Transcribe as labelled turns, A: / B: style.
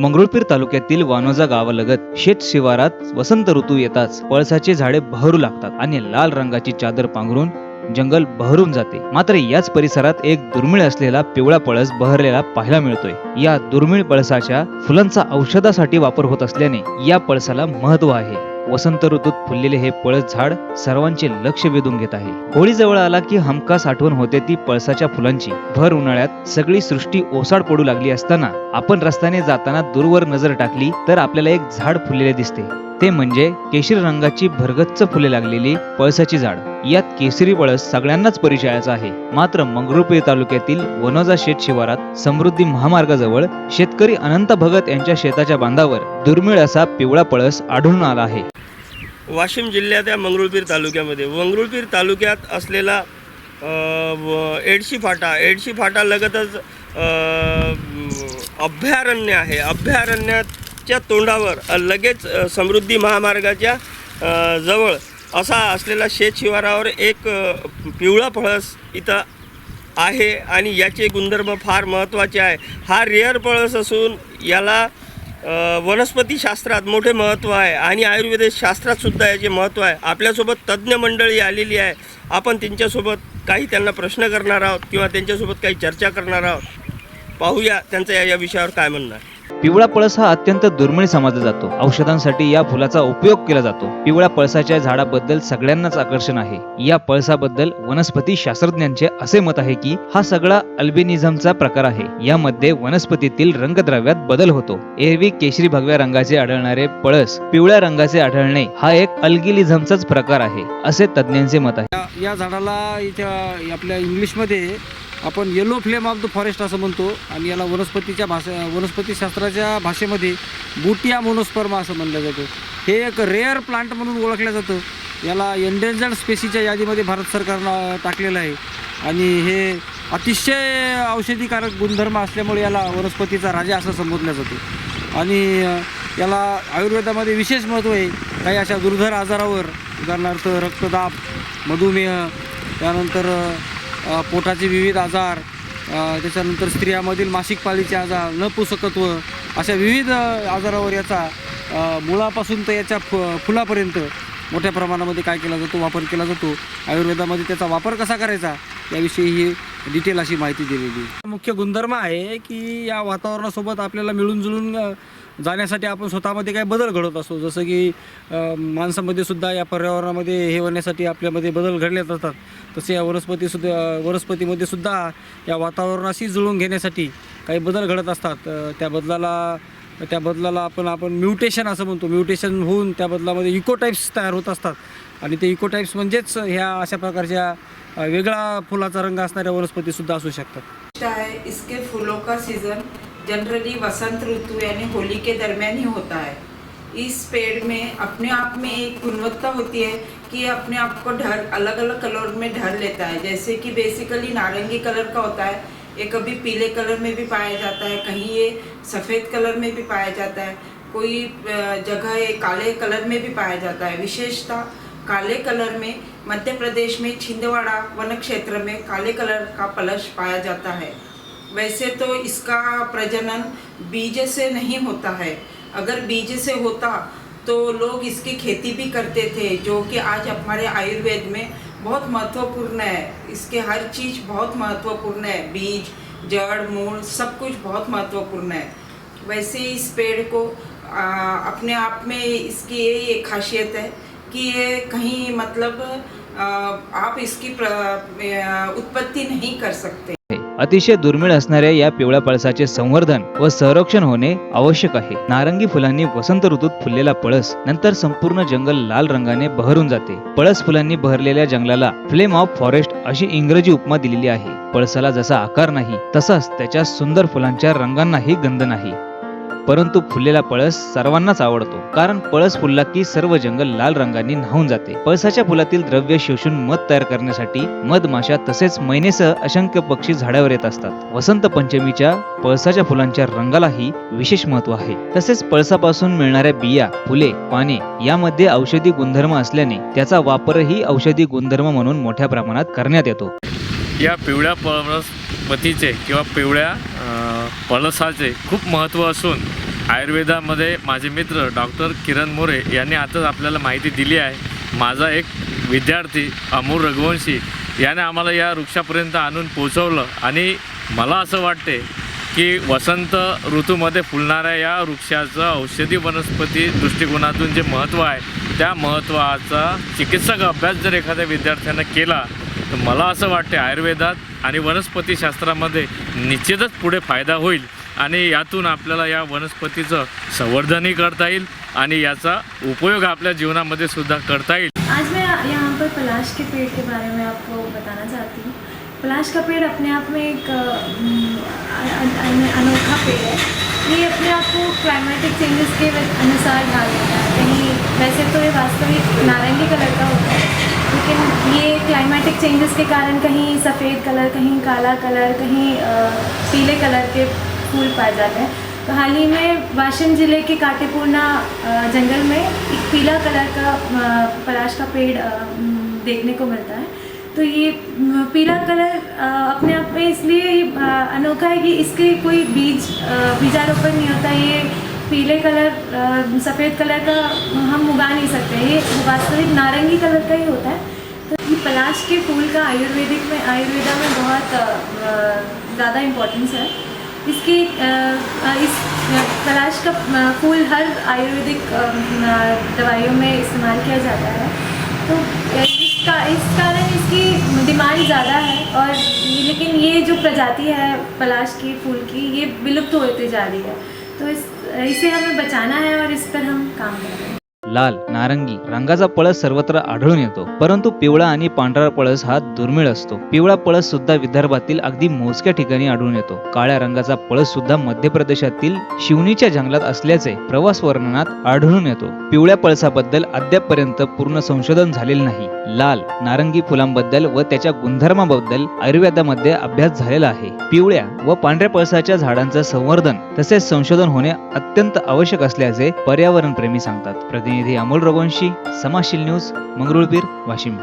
A: मंगरुळपीर तालुक्यातील वानोजा गावालगत शेत शिवारात वसंत ऋतू येताच पळसाची झाडे बहरू लागतात आणि लाल रंगाची चादर पांघरून जंगल बहरून जाते. मात्र याच परिसरात एक दुर्मिळ असलेला पिवळा पळस बहरलेला पाहायला मिळतोय. या दुर्मिळ पळसाच्या फुलांचा औषधासाठी वापर होत असल्याने या पळसाला महत्त्व आहे. वसंत ऋतूत फुललेले हे पळस झाड सर्वांचे लक्ष वेधून घेत आहे. होळी जवळ आला की हमखास आठवण होते ती पळसाच्या फुलांची. भर उन्हाळ्यात सगळी सृष्टी ओसाड पडू लागली असताना आपण रस्त्याने जाताना दूरवर नजर टाकली तर आपल्याला एक झाड फुललेले दिसते. ते म्हणजे केशरी रंगाची भरगच्च फुले लागलेली पळसाची झाड. यात केसरी पळस सगळ्यांनाच परिचयाचा आहे. मात्र मंगरुळपीर तालुक्यातील वनोजा शेत शिवारात समृद्धी महामार्गाजवळ शेतकरी अनंत भगत यांच्या शेताच्या बांधावर दुर्मिळ असा पिवळा पळस आढळून आला आहे.
B: वाशिम जिल्ह्यात मंगरुळपीर तालुक्यामध्ये. मंगरुळपीर तालुक्यात असलेला व- एडशी फाटा एडशी फाटा लगतच अभयारण्य आहे. अभयारण्यात च्या तोंडावर लगेच समृद्धी महामार्गाच्या जवळ असा असलेला शेत शिवारावर एक पिवळा फळस इथं आहे आणि याचे गुणधर्म फार महत्त्वाचे आहे. हा रेअर पळस असून याला वनस्पतीशास्त्रात मोठे महत्त्व आहे आणि आयुर्वेद शास्त्रातसुद्धा याचे महत्त्व आहे. आपल्यासोबत तज्ज्ञ मंडळी आलेली आहे. आपण त्यांच्यासोबत काही त्यांना प्रश्न करणार आहोत किंवा त्यांच्यासोबत काही चर्चा करणार आहोत. पाहूया त्यांचं या या विषयावर काय म्हणणं आहे.
A: पिवळा पळस हा अत्यंत दुर्मिळ समजला जातो. औषधांसाठी या फुलाचा उपयोग केला जातो. पिवळ्या पळसाच्या झाडाबद्दल सगळ्यांनाच आकर्षण आहे. या पळसाबद्दल वनस्पती शास्त्रज्ञांचे असे मत आहे की हा सगळा अल्बिनिझमचा प्रकार आहे. यामध्ये वनस्पतीतील रंगद्रव्यात बदल होतो. एरवी केशरी भगव्या रंगाचे आढळणारे पळस पिवळ्या रंगाचे आढळणे हा एक अल्गिलिझमचाच प्रकार आहे असे तज्ज्ञांचे मत आहे.
C: या झाडाला इथे आपल्या इंग्लिशमध्ये आपण yellow flame of the forest असं म्हणतो आणि याला वनस्पतीच्या भाषा वनस्पतीशास्त्राच्या भाषेमध्ये बुटिया मोनोस्पर्मा असं म्हणलं जातं. हे एक रेअर प्लांट म्हणून ओळखलं जातं. याला एंडेंजर्ड स्पेसीच्या यादीमध्ये भारत सरकारनं टाकलेलं आहे. आणि हे अतिशय औषधीकारक गुणधर्म असल्यामुळे याला वनस्पतीचा राजा असं संबोधलं जातं. आणि याला आयुर्वेदामध्ये विशेष महत्त्व आहे. काही अशा दुर्धर आजारावर उदाहरणार्थ रक्तदाब मधुमेह त्यानंतर पोटाचे विविध आजार त्याच्यानंतर स्त्रियामधील मासिक पाळीचे आजार न पोषकत्व अशा विविध आजारावर याचा मुळापासून तर याच्या फ फुलापर्यंत मोठ्या प्रमाणामध्ये काय केला जातो वापर केला जातो. आयुर्वेदामध्ये त्याचा वापर कसा करायचा? याविषयी ही डिटेल अशी माहिती दिलेली मुख्य गुणधर्म आहे की या वातावरणासोबत आपल्याला मिळून जुळून जाण्यासाठी आपण स्वतःमध्ये काही बदल घडवत असतो. जसं की माणसामध्ये सुद्धा या पर्यावरणामध्ये हे होण्यासाठी आपल्यामध्ये बदल घडलेत असतात. तसे या वनस्पतीसुद्धा वनस्पतीमध्ये सुद्धा या वातावरणाशी जुळून घेण्यासाठी काही बदल घडत असतात. त्या बदलाला त्या बदलाला आपण आपण म्युटेशन असं म्हणतो. म्युटेशन होऊन त्या बदलामध्ये इकोटाईप्स तयार होत असतात. आणि ते इकोटाईप्स म्हणजेच ह्या अशा प्रकारच्या वेगळा फुलाचा रंग असणाऱ्या वनस्पतीसुद्धा असू शकतात.
D: है इसके फूलों का सीजन जनरली वसंत ऋतु यानी होली के दरमियान ही होता है. इस पेड़ में अपने आप में एक गुणवत्ता होती है कि ये अपने आप को ढर अलग अलग कलर में ढर लेता है. जैसे कि बेसिकली नारंगी कलर का होता है. ये कभी पीले कलर में भी पाया जाता है. कहीं ये सफ़ेद कलर में भी पाया जाता है. कोई जगह ये काले कलर में भी पाया जाता है. विशेषतः काले कलर में मध्य प्रदेश में छिंदवाड़ा वन क्षेत्र में काले कलर का पलश पाया जाता है। वैसे तो इसका प्रजनन बीज से नहीं होता है। अगर बीज से होता तो लोग इसकी खेती भी करते थे जो कि आज हमारे आयुर्वेद में बहुत महत्वपूर्ण है। इसके हर चीज़ बहुत महत्वपूर्ण है। बीज जड़ मूल सब कुछ बहुत महत्वपूर्ण है। वैसे इस पेड़ को आ, अपने आप में इसकी ये एक खासियत है कि ये कहीं मतलब आप इसकी उत्पत्ति नहीं कर सकते।
A: अतिशय दुर्मिळ असणाऱ्या या पिवळ्या पळसाचे संवर्धन व संरक्षण होणे आवश्यक आहे. नारंगी फुलांनी वसंत ऋतूत फुललेला पळस नंतर संपूर्ण जंगल लाल रंगाने बहरून जाते. पळस फुलांनी बहरलेल्या जंगलाला फ्लेम ऑफ फॉरेस्ट अशी इंग्रजी उपमा दिलेली आहे. पळसाला जसा आकार नाही तसाच त्याच्या सुंदर फुलांच्या रंगांनाही गंध नाही. परंतु फुललेला पळस सर्वांनाच आवडतो. कारण पळस फुलला की सर्व जंगल लाल रंगांनी न्हावून जाते. पळसाच्या फुलातील द्रव्य शोषून मध तयार करण्यासाठी मधमाशा तसेच मैनेसह असंख्य पक्षी झाडावर येत असतात. वसंत पंचमीच्या पळसाच्या फुलांच्या रंगालाही विशेष महत्त्व आहे. तसेच पळसापासून मिळणाऱ्या बिया फुले पाने यामध्ये औषधी गुणधर्म असल्याने त्याचा वापरही औषधी गुणधर्म म्हणून मोठ्या प्रमाणात करण्यात येतो.
E: या पिवळ्या पळसपतीचे किंवा पिवळ्या पळसाचे खूप महत्त्व असून आयुर्वेदामध्ये माझे मित्र डॉक्टर किरण मोरे यांनी आताच आपल्याला माहिती दिली आहे. माझा एक विद्यार्थी अमूर रघुवंशी याने आम्हाला या वृक्षापर्यंत आणून पोचवलं आणि मला असं वाटते की वसंत ऋतूमध्ये फुलणाऱ्या या वृक्षाचं औषधी वनस्पती दृष्टिकोनातून जे महत्त्व आहे त्या महत्त्वाचा चिकित्सक अभ्यास जर एखाद्या विद्यार्थ्यानं केला तर मला असं वाटते आयुर्वेदात आणि वनस्पतीशास्त्रामध्ये निश्चितच पुढे फायदा होईल आणि यातून आपल्याला या वनस्पतीचं संवर्धनही करता येईल आणि याचा उपयोग आपल्या जीवनामध्ये सुद्धा करता येईल.
F: आज मैं यहाँ पर पलाश के पेड़ के बारे में आपको बताना चाहती हूँ। पलाश का पेड़ अपने आप में एक अनोखा पेड़ है। ये अपने आप को क्लाइमेटिक चेंजेस के अनुसार ढाल देता है। कहीं वैसे तो ये वास्तविक नारंगी कलर का होता है। लेकिन ये क्लाइमेटिक चेंजेस के कारण कहीं सफ़ेद कलर कहीं काला कलर कहीं पीले कलर के फूल पाए जाते हैं। तो हाल ही में वाशिम ज़िले के काटेपूर्णा जंगल में एक पीला कलर का पलाश का पेड़ देखने को मिलता है। तो ये पीला कलर अपने आप में इसलिए अनोखा है कि इसके कोई बीज बीजारोपण नहीं होता। ये पीले कलर सफ़ेद कलर का हम उगा नहीं सकते। ये वास्तविक नारंगी कलर का ही होता है। तो ये पलाश के फूल का आयुर्वेदिक में, आयुर्वेदा में बहुत ज़्यादा इम्पोर्टेंस है। इसकी इस पलाश का फूल हर आयुर्वेदिक दवाइयों में इस्तेमाल किया जाता है। तो इसका, इस कारण इसकी डिमांड ज़्यादा है और लेकिन ये जो प्रजाति है पलाश की फूल की, ये विलुप्त होती जा रही है। तो इस इसे हमें बचाना है और इस पर हम काम कर रहे हैं।
A: लाल नारंगी रंगाचा पळस सर्वत्र आढळून येतो. परंतु पिवळा आणि पांढरा पळस हा दुर्मिळ असतो. पिवळा पळस सुद्धा विदर्भातील अगदी मोजक्या ठिकाणी आढळून येतो. काळ्या रंगाचा पळस सुद्धा मध्य प्रदेशातील शिवनीच्या जंगलात असल्याचे प्रवास वर्णनात आढळून येतो. पिवळ्या पळसाबद्दल अद्यापपर्यंत पूर्ण संशोधन झालेले नाही. लाल नारंगी फुलांबद्दल व त्याच्या गुणधर्माबद्दल आयुर्वेदामध्ये अभ्यास झालेला आहे. पिवळ्या व पांढऱ्या पळसाच्या झाडांचं संवर्धन तसेच संशोधन होणे अत्यंत आवश्यक असल्याचे पर्यावरण प्रेमी सांगतात प्रतिनिधी अमोल रघुवंशी समाशील न्यूज मंगरुळपीर वाशिम.